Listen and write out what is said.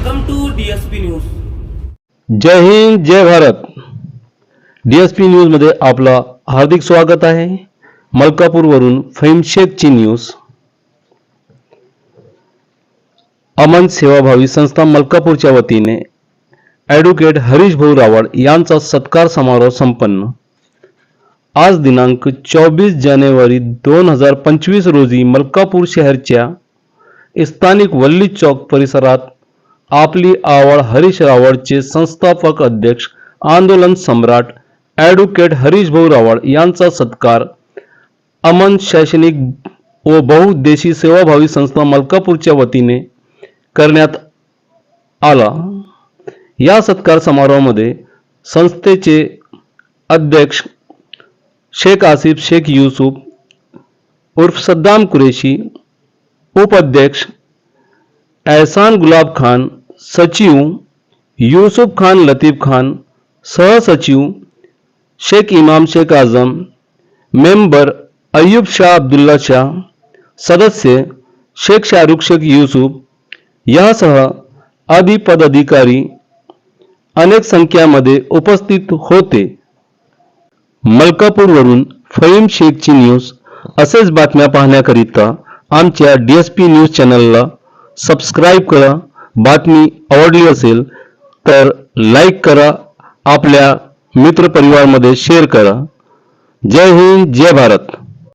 P news जय हिंद जय Bharat. DSP न्यूजमध्ये न्यूजमध्ये आपलं हार्दिक स्वागत आहे. मलकापूर वरून शेखची न्यूज. अमन सेवाभावी संस्था मलकापूरच्या वतीने ॲडव्होकेट हरीश भाऊ रावळ यांचा सत्कार समारोह संपन्न. आज दिनांक चोवीस जानेवारी दोन हजार पंचवीस रोजी मलकापूर शहरच्या स्थानिक वल्ली चौक परिसरात आपली आवड हरीश रावळचे संस्थापक अध्यक्ष आंदोलन सम्राट ॲडव्होकेट हरीश भाऊ रावळ यांचा सत्कार अमन शैक्षणिक व बहुउद्देशी सेवाभावी संस्था मलकापूरच्या वतीने करण्यात आला. या सत्कार समारोहामध्ये संस्थेचे अध्यक्ष शेख आसिफ शेख युसुफ उर्फ सद्दाम कुरेशी उपाध्यक्ष एहसान गुलाब खान सचिव युसुफ खान लतीफ खान सहसचिव शेख इमाम शेख आझम मेंबर अय्यूब शाह अब्दुल्ला शाह सदस्य शेख शाहरुख शेख युसुफ यासह आदि पदाधिकारी अनेक संख्यामध्ये उपस्थित होते. मलकापूरवरून फहीम शेखची न्यूज असेच बातम्या पाहण्याकरिता आमच्या डी एस पी न्यूज चॅनलला सबस्क्राईब करा. बातमी आवडली असेल तर लाईक करा आपल्या मित्रपरिवारमध्ये शेअर करा. जय हिंद जय भारत.